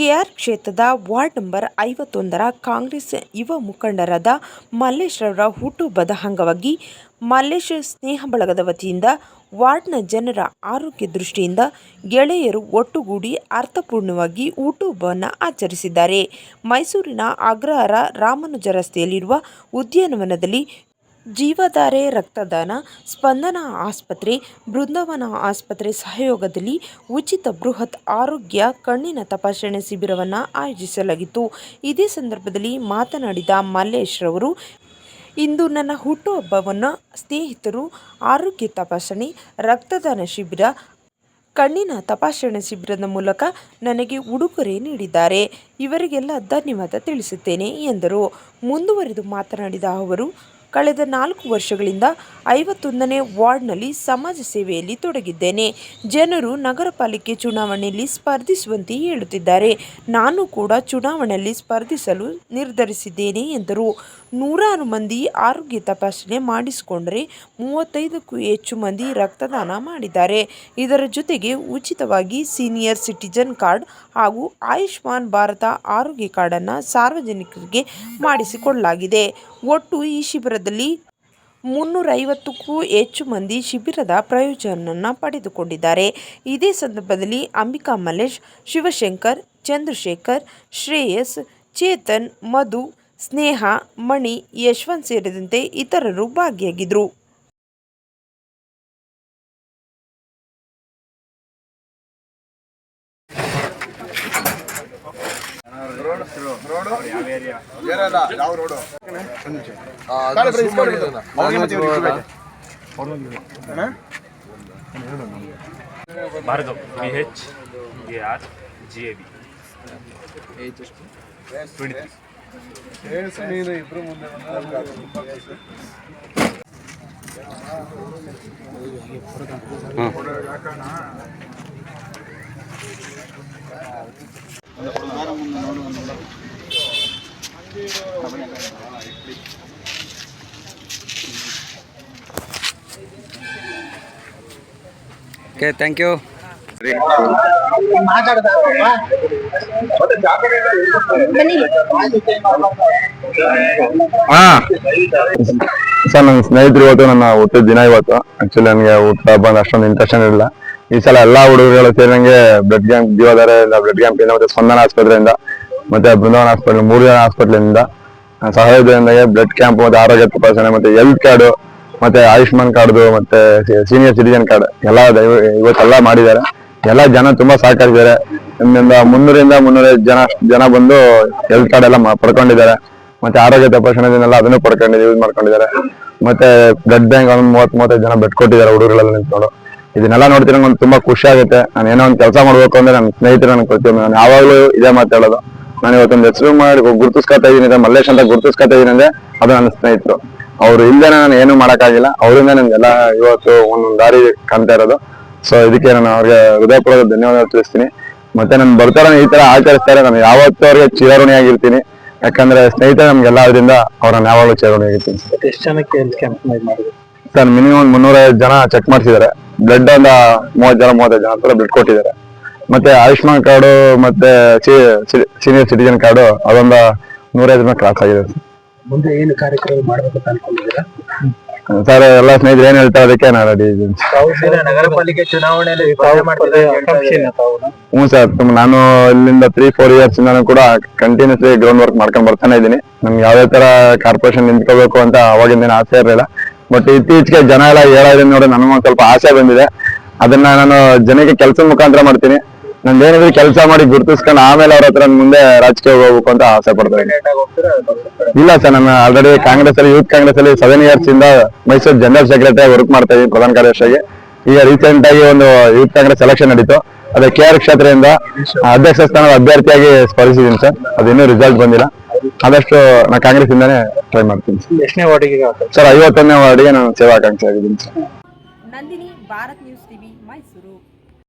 K R ಕ್ಷೇತ್ರದ ward number ಐವತ್ತೊಂದರ Congress ಯುವ ಮುಖಂಡರಾದ ಮಲ್ಲೇಶ್ವರರ ಹುಟ್ಟುಹಬ್ಬದ ಅಂಗವಾಗಿ ಮಲ್ಲೇಶ್ ಸ್ನೇಹ ಬಳಗದ ವತಿಯಿಂದ ವಾರ್ಡ್ನ ಜನರ ಆರೋಗ್ಯ ದೃಷ್ಟಿಯಿಂದ ಗೆಳೆಯರು ಒಟ್ಟುಗೂಡಿ ಅರ್ಥಪೂರ್ಣವಾಗಿ ಹುಟ್ಟುಹಬ್ಬವನ್ನು ಆಚರಿಸಿದ್ದಾರೆ. ಮೈಸೂರಿನ ಅಗ್ರಹಾರ ರಾಮಾನುಜ ರಸ್ತೆಯಲ್ಲಿರುವ ಉದ್ಯಾನವನದಲ್ಲಿ ಜೀವಧಾರೆ ರಕ್ತದಾನ, ಸ್ಪಂದನ ಆಸ್ಪತ್ರೆ, ಬೃಂದಾವನ ಆಸ್ಪತ್ರೆ ಸಹಯೋಗದಲ್ಲಿ ಉಚಿತ ಬೃಹತ್ ಆರೋಗ್ಯ ಕಣ್ಣಿನ ತಪಾಸಣೆ ಶಿಬಿರವನ್ನು ಆಯೋಜಿಸಲಾಗಿತ್ತು. ಇದೇ ಸಂದರ್ಭದಲ್ಲಿ ಮಾತನಾಡಿದ ಮಲ್ಲೇಶ್ ರವರು, ಇಂದು ನನ್ನ ಹುಟ್ಟುಹಬ್ಬವನ್ನು ಸ್ನೇಹಿತರು, ಆರೋಗ್ಯ ತಪಾಸಣೆ, ರಕ್ತದಾನ ಶಿಬಿರ, ಕಣ್ಣಿನ ತಪಾಸಣೆ ಶಿಬಿರದ ಮೂಲಕ ನನಗೆ ಉಡುಗೊರೆ ನೀಡಿದ್ದಾರೆ. ಇವರಿಗೆಲ್ಲ ಧನ್ಯವಾದ ತಿಳಿಸುತ್ತೇನೆ ಎಂದರು. ಮುಂದುವರೆದು ಮಾತನಾಡಿದ ಅವರು ಕಳೆದ ನಾಲ್ಕು ವರ್ಷಗಳಿಂದ ಐವತ್ತೊಂದನೇ ವಾರ್ಡ್ನಲ್ಲಿ ಸಮಾಜ ಸೇವೆಯಲ್ಲಿ ತೊಡಗಿದ್ದೇನೆ. ಜನರು ನಗರ ಪಾಲಿಕೆ ಚುನಾವಣೆಯಲ್ಲಿ ಸ್ಪರ್ಧಿಸುವಂತೆ ಹೇಳುತ್ತಿದ್ದಾರೆ. ನಾನು ಕೂಡ ಚುನಾವಣೆಯಲ್ಲಿ ಸ್ಪರ್ಧಿಸಲು ನಿರ್ಧರಿಸಿದ್ದೇನೆ ಎಂದರು. ನೂರಾರು ಮಂದಿ ಆರೋಗ್ಯ ತಪಾಸಣೆ ಮಾಡಿಸಿಕೊಂಡರೆ ಮೂವತ್ತೈದಕ್ಕೂ ಹೆಚ್ಚು ಮಂದಿ ರಕ್ತದಾನ ಮಾಡಿದ್ದಾರೆ. ಇದರ ಜೊತೆಗೆ ಉಚಿತವಾಗಿ ಸೀನಿಯರ್ ಸಿಟಿಜನ್ ಕಾರ್ಡ್ ಹಾಗೂ ಆಯುಷ್ಮಾನ್ ಭಾರತ ಆರೋಗ್ಯ ಕಾರ್ಡನ್ನು ಸಾರ್ವಜನಿಕರಿಗೆ ಮಾಡಿಸಿಕೊಳ್ಳಲಾಗಿದೆ. ಒಟ್ಟು ಈ ಶಿಬಿರದಲ್ಲಿ ಮುನ್ನೂರೈವತ್ತಕ್ಕೂ ಹೆಚ್ಚು ಮಂದಿ ಶಿಬಿರದ ಪ್ರಯೋಜನ ಪಡೆದುಕೊಂಡಿದ್ದಾರೆ. ಇದೇ ಸಂದರ್ಭದಲ್ಲಿ ಅಂಬಿಕಾ ಮಲ್ಲೇಶ್, ಶಿವಶಂಕರ್, ಚಂದ್ರಶೇಖರ್, ಶ್ರೇಯಸ್, ಚೇತನ್, ಮಧು, ಸ್ನೇಹ, ಮಣಿ, ಯಶವಂತ್ ಸೇರಿದಂತೆ ಇತರರು ಭಾಗಿಯಾಗಿದ್ದರು. ಯಾವ Bhargav B H A R G A B ಇಬ್ರು ಮುಂದೆ ಬಂದ್ರೆ ಓಕೆ ಥ್ಯಾಂಕ್ ಯು ಹಾ. ಸರ್ ನನ್ನ ಸ್ನೇಹಿತರು ಇವತ್ತು ನನ್ನ ಹುಟ್ಟಿದ ದಿನ ಇವತ್ತು. ಆಕ್ಚುಲಿ ನನಗೆ ಹುಟ್ಟ ಬಂದ ಅಷ್ಟೊಂದು ಇಂಟ್ರೆಸ್ಟ್ ಇಲ್ಲ ಈ ಸಲ ಎಲ್ಲಾ ಹುಡುಗರುಗಳು ಸೇರಿ ನಂಗೆ ಬ್ಲಡ್ ಕ್ಯಾಂಪ್ ಇಲ್ಲ ಬ್ಲಡ್ ಕ್ಯಾಂಪ್ ಇಂದ ಮತ್ತೆ ಸ್ಪಂದನ ಆಸ್ಪತ್ರೆಯಿಂದ ಮತ್ತೆ ಬೃಂದಾವನ ಆಸ್ಪತ್ರೆ ಮೂರು ಜನ ಆಸ್ಪತ್ರೆಯಿಂದ ಸಹಾಯದಿಂದ ಬ್ಲಡ್ ಕ್ಯಾಂಪ್ ಮತ್ತೆ ಆರೋಗ್ಯ ತಪಾಸಣೆ ಮತ್ತೆ ಹೆಲ್ತ್ ಕಾರ್ಡ್ ಮತ್ತೆ ಆಯುಷ್ಮಾನ್ ಕಾರ್ಡ್ ಮತ್ತೆ ಸೀನಿಯರ್ ಸಿಟಿಜನ್ ಕಾರ್ಡ್ ಎಲ್ಲ ಇವತ್ತೆಲ್ಲ ಮಾಡಿದ್ದಾರೆ. ಎಲ್ಲ ಜನ ತುಂಬಾ ಸಹಕರಿಸಿದ್ದಾರೆ. ನಿಮ್ಮಿಂದ ಮುನ್ನೂರಿಂದ ಮುನ್ನೂರೈದು ಜನ ಜನ ಬಂದು ಹೆಲ್ತ್ ಕಾರ್ಡ್ ಎಲ್ಲ ಪಡ್ಕೊಂಡಿದ್ದಾರೆ. ಮತ್ತೆ ಆರೋಗ್ಯ ತಪಾಸಣೆಲ್ಲ ಅದನ್ನು ಪಡ್ಕೊಂಡಿದ್ದಾರೆ ಯೂಸ್ ಮಾಡ್ಕೊಂಡಿದ್ದಾರೆ. ಮತ್ತೆ ಬ್ಲಡ್ ಬ್ಯಾಂಕ್ ಒಂದು ಮೂವತ್ ಮೂವತ್ತೈದು ಜನ ಬೆಟ್ ಕೊಟ್ಟಿದ್ದಾರೆ ಹುಡುಗರೆಲ್ಲ ನಿಂತ್ಕೊಂಡು. ಇದನ್ನೆಲ್ಲ ನೋಡ್ತೀನಿ ನಂಗೆ ತುಂಬಾ ಖುಷಿ ಆಗುತ್ತೆ. ನಾನು ಏನೋ ಒಂದು ಕೆಲಸ ಮಾಡ್ಬೇಕು ಅಂದ್ರೆ ನನ್ನ ಸ್ನೇಹಿತರು ನನಗೆ ನಾನು ಯಾವಾಗಲೂ ಇದೇ ಮಾತಾಡೋದು ನಾನು ಇವತ್ತೊಂದು ಹೆಸರು ಮಾಡಿ ಗುರುತಿಸ್ಕೊತಾ ಇದೀನಿ ಮಲ್ಲೇಶ್ ಅಂತ ಗುರುತಿಸ್ಕೊತಾ ಇದೀನಿ ಅಂದ್ರೆ ಅದು ನನ್ನ ಸ್ನೇಹಿತರು. ಅವ್ರು ಇಲ್ಲದೆ ನಾನು ಏನು ಮಾಡಕ್ಕಾಗಿಲ್ಲ. ಅವರಿಂದ ನನ್ಗೆಲ್ಲ ಇವತ್ತು ಒಂದೊಂದು ದಾರಿ ಕಾಣ್ತಾ ಇರೋದು. ಸೊ ಇದಕ್ಕೆ ನಾನು ಅವ್ರಿಗೆ ಹೃದಯಪೂರ್ವಕ ಧನ್ಯವಾದ ತಿಳಿಸ್ತೀನಿ. ಮತ್ತೆ ನನ್ನ ಬರ್ತಾರ ಈ ತರ ಆಚರಿಸ್ತಾರೆ ನಾನು ಯಾವತ್ತೂ ಅವ್ರಿಗೆ ಚಿರಋಣಿಯಾಗಿರ್ತೀನಿ. ಯಾಕಂದ್ರೆ ಸ್ನೇಹಿತರೆ ನಮ್ಗೆಲ್ಲ ಅದರಿಂದ ಅವ್ರನ್ನ ಯಾವಾಗಲೂ ಚಿರಋಣಿಯಾಗಿರ್ತೀನಿ. ಎಷ್ಟು ಜನಕ್ಕೆ ಹೆಲ್ತ್ ಕ್ಯಾಂಪ್ ಮಾಡಿದ್ರು? ಸರ್ ಮಿನಿಮಮ್ ಮುನ್ನೂರೈವತ್ತು ಜನ ಚೆಕ್ ಮಾಡಿಸಿದ್ದಾರೆ. ಬ್ಲಡ್ ಒಂದ ಮೂವತ್ತು ಜನ ಮೂವತ್ತೈದು ಜನ ಹತ್ರ ಬ್ಲಡ್ ಕೊಟ್ಟಿದ್ದಾರೆ. ಮತ್ತೆ ಆಯುಷ್ಮಾನ್ ಕಾರ್ಡು ಮತ್ತೆ ಸೀನಿಯರ್ ಸಿಟಿಜನ್ ಕಾರ್ಡು ಅದೊಂದು ನೂರೈದು ಜನ ಕ್ರಾಸ್ ಆಗಿದೆ. ಮುಂದೆ ಏನು ಕಾರ್ಯಕ್ರಮ ಮಾಡಬೇಕು ಅಂತ ಅನ್ಕೊಂಡಿದ್ದೀರಾ ಸರ್ ಎಲ್ಲ ಸ್ನೇಹಿತರು ಏನ್ ಹೇಳ್ತಾರೆ ಅದಕ್ಕೆ ನಾನು ರೆಡಿ ಇದ್ದೀನಿ. ನಗರ ಪಾಲಿಕೆ ಚುನಾವಣೆಯಲ್ಲಿ ಹ್ಞೂ ಸರ್ ನಾನು ಇಲ್ಲಿಂದ ತ್ರೀ ಫೋರ್ ಇಯರ್ಸ್ ಇಂದಾನು ಕೂಡ ಕಂಟಿನ್ಯೂಸ್ಲಿ ಗ್ರೌಂಡ್ ವರ್ಕ್ ಮಾಡ್ಕೊಂಡು ಬರ್ತಾನೆ ಇದ್ದೀನಿ. ನಮ್ಗೆ ಯಾವ್ದೇ ತರ ಕಾರ್ಪೊರೇಷನ್ ನಿಂತ್ಕೋಬೇಕು ಅಂತ ಅವಾಗಿಂದ ಆಸೆ ಇರಲಿಲ್ಲ. ಬಟ್ ಇತ್ತೀಚೆಗೆ ಜನ ಎಲ್ಲ ಹೇಳೋದ್ರಿಂದ ನೋಡಿ ನನಗೂ ಸ್ವಲ್ಪ ಆಸೆ ಬಂದಿದೆ. ಅದನ್ನ ನಾನು ಜನಕ್ಕೆ ಕೆಲಸ ಮುಖಾಂತರ ಮಾಡ್ತೀನಿ. ನಂದು ಏನಿದ್ರು ಕೆಲಸ ಮಾಡಿ ಗುರುತಿಸ್ಕೊಂಡು ಆಮೇಲೆ ಅವ್ರ ಹತ್ರ ಮುಂದೆ ರಾಜಕೀಯ ಹೋಗ್ಬೇಕು ಅಂತ ಆಸೆ ಪಡ್ತಾರೆ ಇಲ್ಲ ಸರ್ ನಾನು ಆಲ್ರೆಡಿ ಕಾಂಗ್ರೆಸ್ ಅಲ್ಲಿ ಯೂತ್ ಕಾಂಗ್ರೆಸ್ ಅಲ್ಲಿ ಸೆವೆನ್ ಇಯರ್ಸ್ ಇಂದ ಮೈಸೂರು ಜನರಲ್ ಸೆಕ್ರೆಟರಿ ವರ್ಕ್ ಮಾಡ್ತಾ ಇದ್ದೀನಿ ಪ್ರಧಾನ ಕಾರ್ಯದರ್ಶಿಯಾಗಿ. ಈಗ ರೀಸೆಂಟ್ ಆಗಿ ಒಂದು ಯೂತ್ ಕಾಂಗ್ರೆಸ್ ಸೆಲೆಕ್ಷನ್ ನಡೀತು. ಅದೇ ಕೆ ಆರ್ ಕ್ಷೇತ್ರದಿಂದ ಅಧ್ಯಕ್ಷ ಸ್ಥಾನದ ಅಭ್ಯರ್ಥಿಯಾಗಿ ಸ್ಪರ್ಧಿಸಿದ್ದೀನಿ ಸರ್. ಅದಿನ್ನೂ ರಿಸಲ್ಟ್ ಬಂದಿಲ್ಲ. ಆದಷ್ಟು ನಾ ಕಾಂಗ್ರೆಸ್ ಇಂದಾನೆ ಟ್ರೈ ಮಾಡ್ತೀನಿ ಸರ್. ಐವತ್ತನೇ ವಾರ್ಡಿಗೆ ಸರ್ ಐವತ್ತೊಂದನೇ ವಾರ್ಡಿಗೆ ನಾನು ಸೇವಾಕಾಂಕ್ಷಿ ಆಗಿದ್ದೀನಿ ಸರ್. ನಂದಿನಿ ಭಾರತ್ ನ್ಯೂಸ್